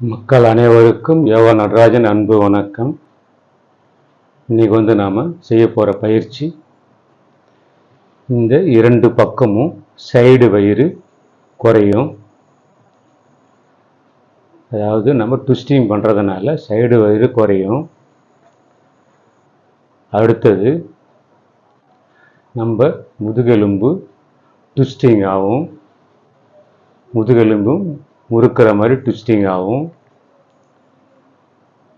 மக்கள் அனைவருக்கும் யோகா நடராஜன் அன்பு வணக்கம். இன்றைக்கி வந்து நாம் செய்ய போகிற பயிற்சி இந்த இரண்டு பக்கமும் சைடு வயிறு குறையும். அதாவது நம்ம ட்விஸ்டிங் பண்ணுறதுனால சைடு வயிறு குறையும். அடுத்தது நம்ம முதுகெலும்பு ட்விஸ்டிங் ஆகும். முதுகெலும்பும் முறுக்கிற மாதிரி ட்விஸ்டிங் ஆகும்.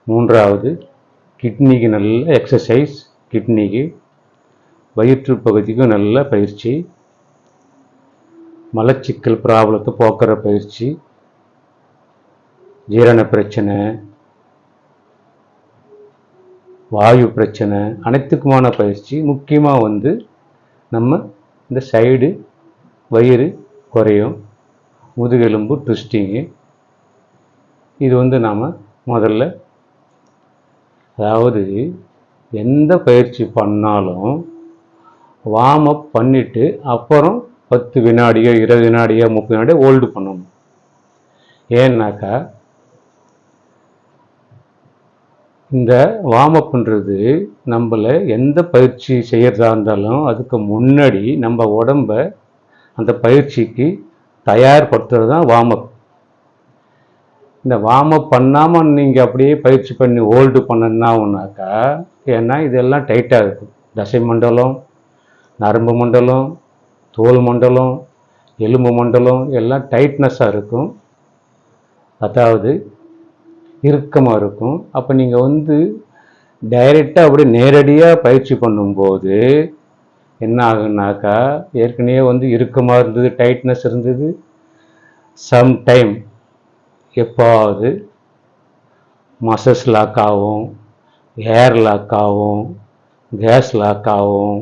மூன்றாவது கிட்னிக்கு நல்ல எக்ஸசைஸ் கிட்னிக்கு வயிற்று பகுதிக்கும் நல்ல பயிற்சி. மலச்சிக்கல் ப்ராப்ளத்தை போக்குற பயிற்சி. ஜீரண பிரச்சனை. வாயு பிரச்சனை அனைத்துக்குமான பயிற்சி. முக்கியமாக வந்து நம்ம இந்த சைடு வயிறு குறையும். முதுகெலும்பு ட்விஸ்டிங்கு இது வந்து நாம் முதல்ல அதாவது எந்த பயிற்சி பண்ணாலும் வார்ம் அப் பண்ணிவிட்டு அப்புறம் பத்து வினாடியோ இருபது வினாடியோ முப்பது வினாடியோ ஹோல்டு பண்ணணும். ஏன்னாக்கா இந்த வார்ம் அப்ன்றது நம்மளை எந்த பயிற்சி செய்கிறதா இருந்தாலும் அதுக்கு முன்னாடி நம்ம உடம்ப அந்த பயிற்சிக்கு தயார்படுத்துறது தான் வார்ம்அப் இந்த வார்ம்அப் பண்ணாமல் நீங்கள் அப்படியே பயிற்சி பண்ணி ஹோல்டு பண்ணனாக்கா ஏன்னா இதெல்லாம் டைட்டாக இருக்கும். தசை மண்டலம் நரம்பு மண்டலம் தோல் மண்டலம் எலும்பு மண்டலம் எல்லாம் டைட்னஸாக இருக்கும். அதாவது இறுக்கமாக இருக்கும். அப்போ நீங்கள் வந்து டைரெக்டாக அப்படியே நேரடியாக பயிற்சி பண்ணும்போது என்ன ஆகுனாக்கா ஏற்கனவே வந்து இறுக்கமாக இருந்தது டைட்னஸ் இருந்தது. சம்டைம் எப்பாவது மசஸ் லாக் ஆகும் ஏர் லாக் ஆகும் கேஸ் லாக் ஆகும்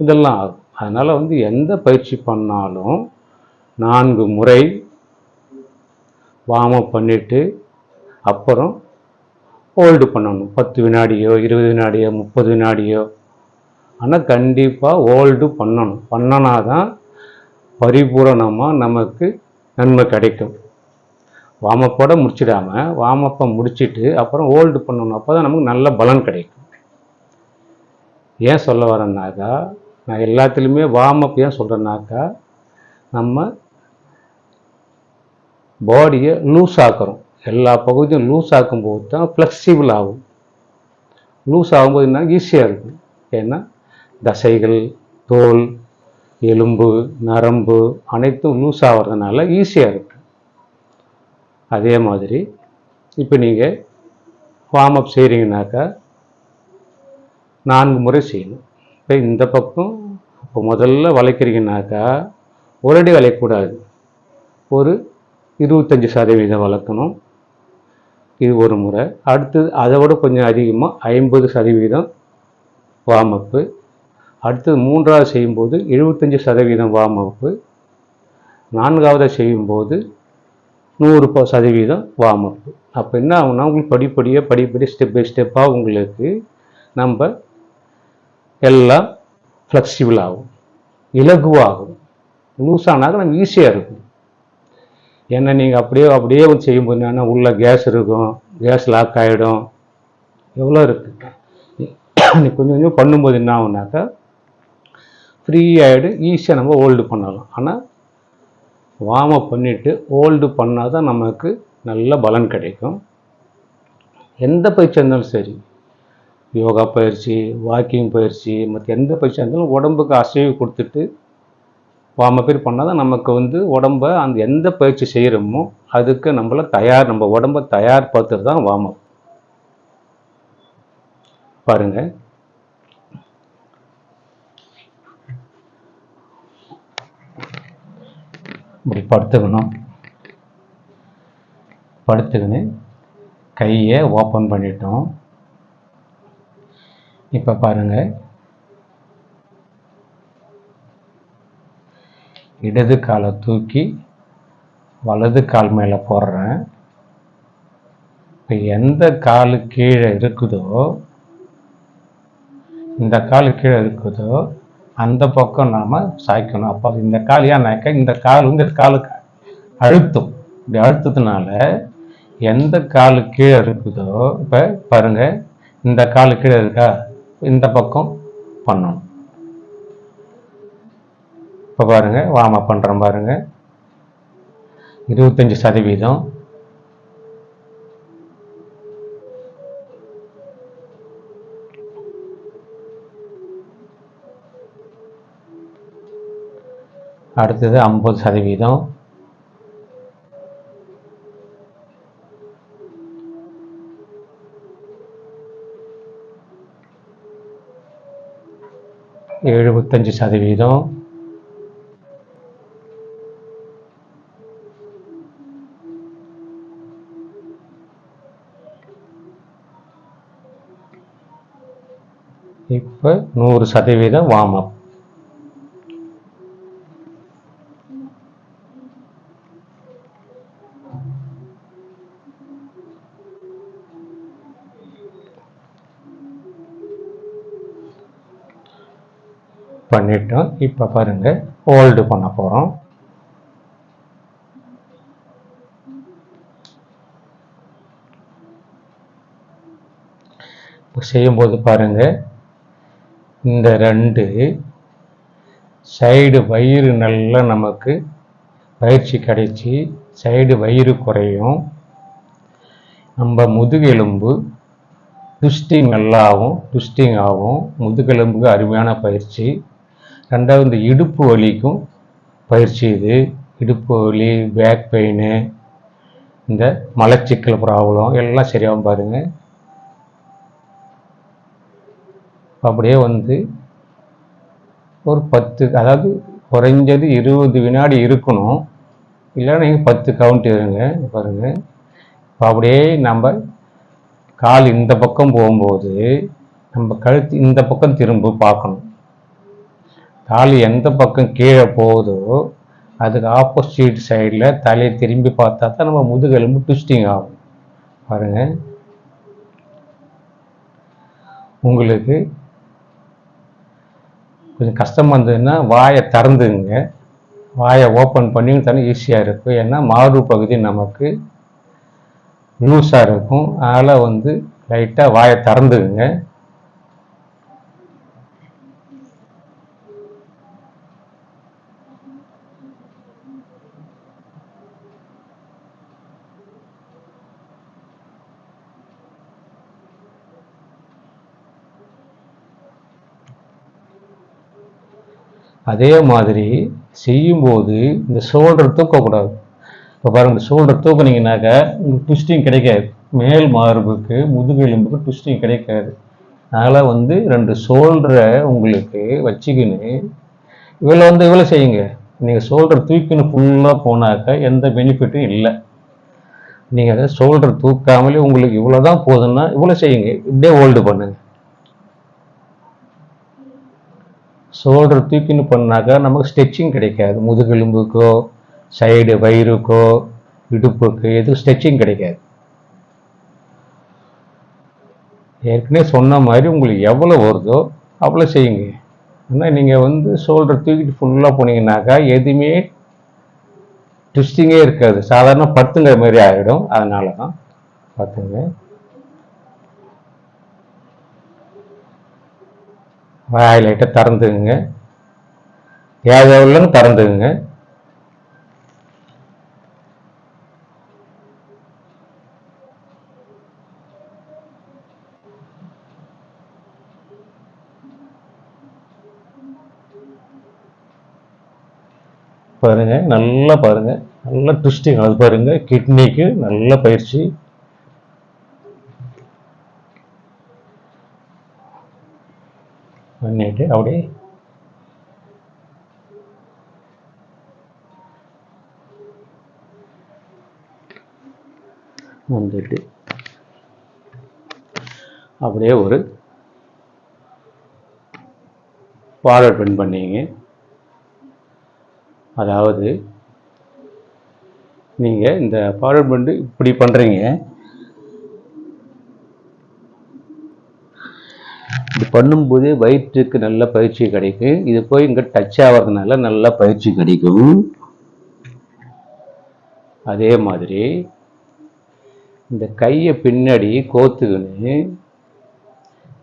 இதெல்லாம் ஆகும். அதனால் வந்து எந்த பயிற்சி பண்ணாலும் நான்கு முறை வார்ம் அப் பண்ணிவிட்டு அப்புறம் ஹோல்டு பண்ணணும். பத்து வினாடியோ இருபது வினாடியோ முப்பது வினாடியோ. ஆனால் கண்டிப்பாக ஓல்டு பண்ணணும். பண்ணனா தான் பரிபூரணமாக நமக்கு நன்மை கிடைக்கும். வாமப்போட முடிச்சிடாமல் வாமப்பை முடிச்சுட்டு அப்புறம் ஓல்டு பண்ணணும். அப்போ தான் நமக்கு நல்ல பலன் கிடைக்கும். ஏன் சொல்ல வரேன்னாக்கா நான் எல்லாத்துலேயுமே வாமப் ஏன் சொல்கிறேன்னாக்கா நம்ம பாடியை லூஸ் ஆக்குறோம் எல்லா பகுதியும் லூஸ் ஆக்கும்போது தான் ஃப்ளெக்சிபிள் ஆகும். லூஸ் ஆகும்போது என்ன ஈஸியாக இருக்கும். ஏன்னா தசைகள் தோல் எலும்பு நரம்பு அனைத்தும் லூஸ் ஆகிறதுனால ஈஸியாக இருக்கு. அதே மாதிரி இப்போ நீங்கள் வார்ம் அப் செய்கிறீங்கனாக்கா நான்கு முறை செய்யணும். இப்போ இந்த பக்கம் இப்போ முதல்ல வளைக்கிறீங்கனாக்கா ஒரடி வளைக்கக்கூடாது ஒரு இருபத்தஞ்சி சதவீதம் வளர்க்கணும். இது ஒரு முறை. அடுத்தது அதை விட கொஞ்சம் அதிகமாக ஐம்பது சதவீதம் வார்ம் அப்பு அடுத்தது மூன்றாவது செய்யும்போது எழுபத்தஞ்சி சதவீதம் வாமப்பு நான்காவது செய்யும்போது நூறு ப- சதவீதம் வாமப்பு அப்பு. அப்போ என்ன ஆகும்னா உங்களுக்கு படிப்படியாக படிப்படி ஸ்டெப் பை ஸ்டெப்பாக உங்களுக்கு நம்ம எல்லாம் ஃப்ளெக்சிபிள் ஆகும். இலகுவாகும். லூஸ் நம்ம ஈஸியாக இருக்கும். ஏன்னா நீங்கள் அப்படியே அப்படியே வந்து செய்யும்போது என்னன்னா உள்ள கேஸ் இருக்கும். கேஸ் லாக் ஆகிடும் எவ்வளோ இருக்குது நீ கொஞ்சம் கொஞ்சம் பண்ணும்போது என்ன ஆகுனாக்கா ஃப்ரீ ஆகிடு ஈஸியாக நம்ம ஹோல்டு பண்ணலாம். ஆனால் வார்ம் அப் பண்ணிவிட்டு ஹோல்டு பண்ணால் தான் நமக்கு நல்ல பலன் கிடைக்கும். எந்த பயிற்சியாக இருந்தாலும் சரி யோகா பயிற்சி வாக்கிங் பயிற்சி மற்ற எந்த பயிற்சியாக இருந்தாலும் உடம்புக்கு அசைவு கொடுத்துட்டு வார்ம் அப் பண்ணால் தான் நமக்கு வந்து உடம்ப அந்த எந்த பயிற்சி செய்கிறோமோ அதுக்கு நம்மள தயார் நம்ம உடம்ப தயார்படுத்துறது தான் வார்ம் அப் இப்படி படுத்துக்கணும். படுத்துக்கின்னு கையை ஓப்பன் பண்ணிட்டோம். இப்போ பாருங்கள் இடது காலை தூக்கி வலது கால் மேலே போடுறேன். இப்போ எந்த கால் கீழே இருக்குதோ இந்த கால் கீழே இருக்குதோ அந்த பக்கம் நாம் சாய்க்கணும். அப்போ இந்த கால் ஏன்னாக்கா இந்த கால் வந்து இந்த காலுக்கு அழுத்தும். இப்படி அழுத்தத்தினால எந்த காலு கீழே இருக்குதோ இப்போ பாருங்கள் இந்த காலு கீழே இருக்கா? இந்த பக்கம் பண்ணணும். இப்போ பாருங்க வாம பண்ணுறோம் பாருங்கள் இருபத்தஞ்சி சதவீதம். அடுத்தது ஐம்பது சதவீதம். எழுபத்தஞ்சு சதவீதம். இப்போ நூறு சதவீதம் வார்ம் அப். பண்ணிட்டோம். இப்போ பாருங்க ஹோல்டு பண்ண போகிறோம் செய்யும்போது பாருங்க இந்த ரெண்டு சைடு வயிறு நல்லா நமக்கு பயிற்சி கிடைச்சி சைடு வயிறு குறையும். நம்ம முதுகெலும்பு துஷ்டிங் நல்லாவும் துஷ்டிங் ஆகும் முதுகெலும்புக்கு அருமையான பயிற்சி. ரெண்டாவது இந்த இடுப்பு வலிக்கும் பயிற்சி இது. இடுப்பு வலி பேக் பெயின் இந்த மலச்சிக்கல் ப்ராப்ளம் எல்லாம் சரியாகவும் பாருங்கள் அப்படியே வந்து ஒரு பத்து அதாவது குறைஞ்சது இருபது வினாடி இருக்கணும். இல்லைன்னா நீங்கள் பத்து கவுண்ட் இருங்க பாருங்கள் இப்போ அப்படியே நம்ம கால் இந்த பக்கம் போகும்போது நம்ம கழுத்து இந்த பக்கம் திரும்ப பார்க்கணும். கால் எந்த பக்கம் கீழே போகுதோ அதுக்கு ஆப்போசிட் சைடில் தலையை திரும்பி பார்த்தா தான் நம்ம முதுகெலும்பு ட்விஸ்டிங் ஆகும். பாருங்கள் உங்களுக்கு கொஞ்சம் கஷ்டமாக இருந்ததுன்னா வாயை திறந்துங்க. வாயை ஓப்பன் பண்ணி தானே ஈஸியாக இருக்கும். ஏன்னா மாறு பகுதி நமக்கு லூஸாக இருக்கும். அதனால் வந்து லைட்டாக வாயை திறந்துக்குங்க அதே மாதிரி செய்யும்போது இந்த ஷோல்டர் தூக்கக்கூடாது. இப்போ பாருங்கள் இந்த ஷோல்டர் தூக்குனீங்கனாக்கா உங்களுக்கு ட்விஸ்டிங் கிடைக்காது. மேல் மார்புக்கு முதுகெலும்புக்கு ட்விஸ்டிங் கிடைக்காது. அதனால் வந்து ரெண்டு ஷோல்டரை உங்களுக்கு வச்சுக்கின்னு இவ்வளோ வந்து இவ்வளோ செய்யுங்க. நீங்கள் ஷோல்டர் தூக்கின்னு ஃபுல்லாக போனாக்கா எந்த பெனிஃபிட்டும் இல்லை. நீங்கள் அதை ஷோல்டர் தூக்காமலே உங்களுக்கு இவ்வளோ தான் போதுன்னா இவ்வளோ செய்யுங்க. இப்படியே ஹோல்டு பண்ணுங்கள் ஷோல்டர் தூக்கின்னு பண்ணாக்கா நமக்கு ஸ்ட்ரெச்சிங் கிடைக்காது. முதுகெலும்புக்கோ சைடு வயிறுக்கோ இடுப்புக்கு எதுவும் ஸ்ட்ரெச்சிங் கிடைக்காது. ஏற்கனவே சொன்ன மாதிரி உங்களுக்கு எவ்வளோ வருதோ அவ்வளோ செய்யுங்க. ஆனால் நீங்கள் வந்து ஷோல்டர் தூக்கிட்டு ஃபுல்லாக போனீங்கன்னாக்கா எதுவுமே ட்விஸ்டிங்கே இருக்காது. சாதாரண பத்துங்கிற மாதிரி ஆகிடும் அதனால தான் பார்த்துங்க. வாய் லைட்டாக திறந்துக்குங்க. தேவையில்லைன்னு திறந்துக்குங்க. பாருங்க நல்லா பாருங்க. நல்லா ட்விஸ்டிங் அது பாருங்க. கிட்னிக்கு நல்ல பயிற்சி. பண்ணிட்டு அப்படியே வந்துட்டு அப்படியே ஒரு ஃபார்வர்ட் பின் பண்ணீங்க. அதாவது நீங்கள் இந்த ஃபார்வர்ட் பண்ணி இப்படி பண்ணுறீங்க பண்ணும்போது வயிற்றுக்கு நல்ல பயிற்சி கிடைக்கும். இது போய் இங்கே டச் ஆகிறதுனால நல்ல பயிற்சி கிடைக்கும். அதே மாதிரி இந்த கையை பின்னாடி கோத்துக்கின்னு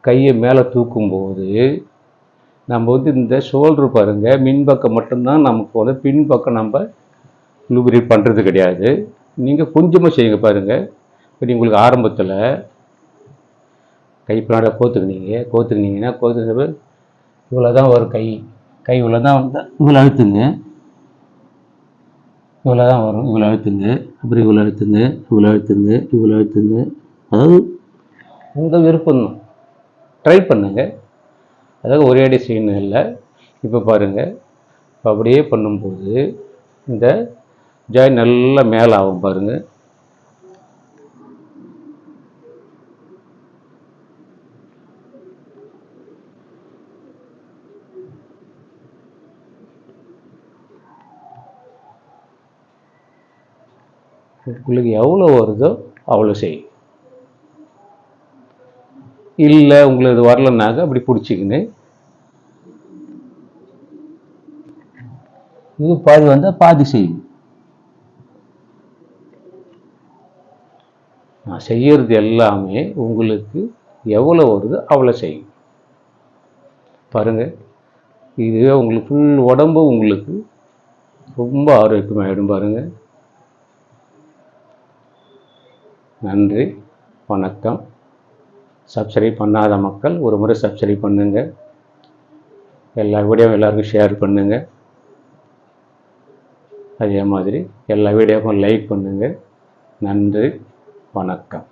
கையை மேலே தூக்கும்போது நம்ம வந்து இந்த ஷோல்ட்ரு பாருங்கள் மின்பக்கம் மட்டும்தான் நமக்கு வந்து பின்பக்கம் நம்ம லூபிரேட் பண்ணுறது கிடையாது. நீங்கள் கொஞ்சமாக செய்யுங்க பாருங்கள் இப்போ உங்களுக்கு ஆரம்பத்தில் கை பின்னாடி கோத்துக்கினீங்க கோத்துக்கினீங்கன்னா கோத்துக்கிறப்ப இவ்வளோ தான் வரும் கை. கை இவ்வளோ தான் வந்தால் இவ்வளோ அழுத்துங்க. இவ்வளோ தான் வரும் இவ்வளோ அழுத்துங்க. அப்புறம் இவ்வளோ அழுத்துங்க இவ்வளோ அழுத்துங்க இவ்வளோ அழுத்துங்க. அதாவது உங்கள் விருப்பம் தான். ட்ரை பண்ணுங்க. அதாவது ஒரே அடி செய்யணும் இல்லை. இப்போ பாருங்கள் இப்போ அப்படியே பண்ணும்போது இந்த ஜாய் நல்லா மேலே ஆகும் பாருங்கள் உங்களுக்கு எவ்வளோ வருதோ அவ்வளோ செய். இல்லை உங்களுக்கு இது வரலன்னாக்க அப்படி பிடிச்சிக்கின்னு. இது பாதி வந்தால் பாதி செய்யும் நான் செய்கிறது எல்லாமே உங்களுக்கு எவ்வளோ வருதோ அவ்வளோ செய்யும் பாருங்கள் இதுவே உங்களுக்கு ஃபுல் உடம்பு உங்களுக்கு ரொம்ப ஆரோக்கியமாகிடும் பாருங்கள் நன்றி வணக்கம். சப்ஸ்கிரைப் பண்ணாத மக்கள் ஒரு முறை சப்ஸ்கிரைப் பண்ணுங்கள் எல்லா வீடியோவும் எல்லாருக்கும் ஷேர் பண்ணுங்கள் அதே மாதிரி எல்லா வீடியோவுக்கும் லைக் பண்ணுங்கள் நன்றி வணக்கம்.